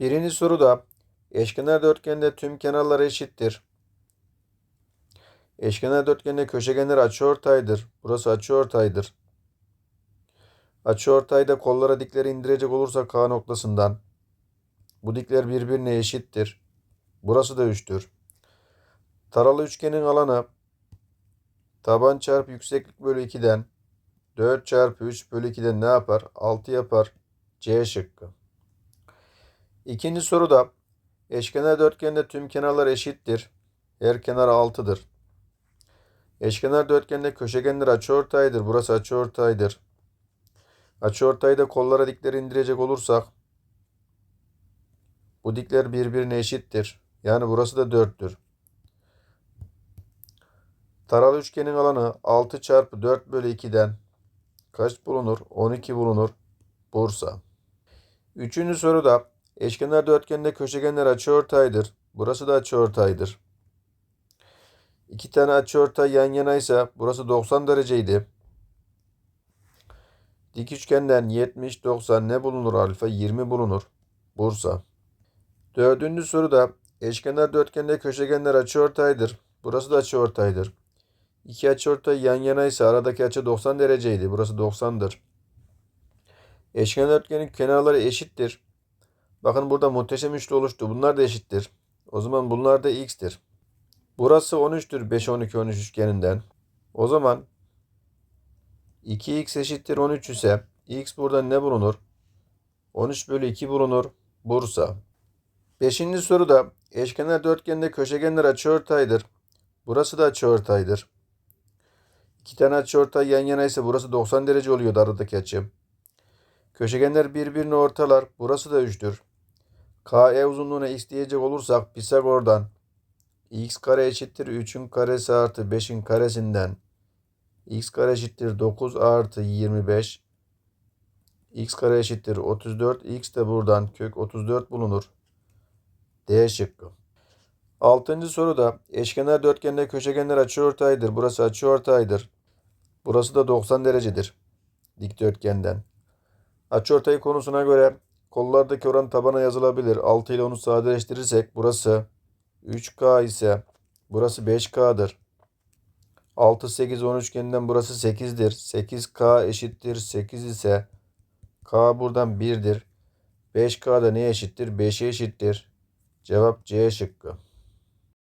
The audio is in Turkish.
Birinci soruda eşkenar dörtgende tüm kenarlar eşittir. Eşkenar dörtgende köşegenler açıortaydır. Burası açıortaydır. Açıortayda kollara dikleri indirecek olursak K noktasından bu dikler birbirine eşittir. Burası da 3'tür. Taralı üçgenin alanı taban çarpı yükseklik bölü 2'den 4 çarpı 3 bölü 2'den ne yapar? 6 yapar. C şıkkı. İkinci soruda eşkenar dörtgende tüm kenarlar eşittir. Her kenar 6'dır. Eşkenar dörtgende köşegenler açıortaydır. Burası açıortaydır. Açıortayda kollara dikleri indirecek olursak bu dikler birbirine eşittir. Yani burası da 4'tür. Taralı üçgenin alanı 6 çarpı 4 bölü 2'den kaç bulunur? 12 bulunur. Bursa. Üçüncü soruda eşkenar dörtgende köşegenler açıortaydır. Burası da açıortaydır. İki tane açıortay yan yanaysa burası 90 dereceydi. Dik üçgenden 70, 90 ne bulunur alfa? 20 bulunur. Bursa. Dördüncü soruda eşkenar dörtgende köşegenler açıortaydır. Burası da açıortaydır. İki açıortay yan yanaysa aradaki açı 90 dereceydi. Burası 90'dır. Eşkenar dörtgenin kenarları eşittir. Bakın burada muhteşem üçlü oluştu. Bunlar da eşittir. O zaman bunlar da x'tir. Burası 13'tür 5, 12, 13 üçgeninden. O zaman 2x eşittir 13 ise x burada ne bulunur? 13 bölü 2 bulunur. Bursa. Beşinci soruda eşkenar dörtgende köşegenler açıortaydır. Burası da açıortaydır. İki tane açıortay yan yana ise burası 90 derece oluyordu aradaki açı. Köşegenler birbirini ortalar. Burası da 3'tür. KE uzunluğuna x diyecek olursak Pisagor'dan x kare eşittir 3'ün karesi artı 5'in karesinden x kare eşittir 9 artı 25 x kare eşittir 34 x de buradan kök 34 bulunur. D şıkkı. Altıncı soruda eşkenar dörtgende köşegenler açıortaydır. Burası açıortaydır. Burası da 90 derecedir. Dikdörtgenden. Açıortay konusuna göre kollardaki oran tabana yazılabilir. 6 ile onu sadeleştirirsek burası 3K ise burası 5K'dır. 6, 8, 10 üçgeninden burası 8'dir. 8K eşittir 8 ise K buradan 1'dir. 5K da neye eşittir? 5'e eşittir. Cevap C şıkkı.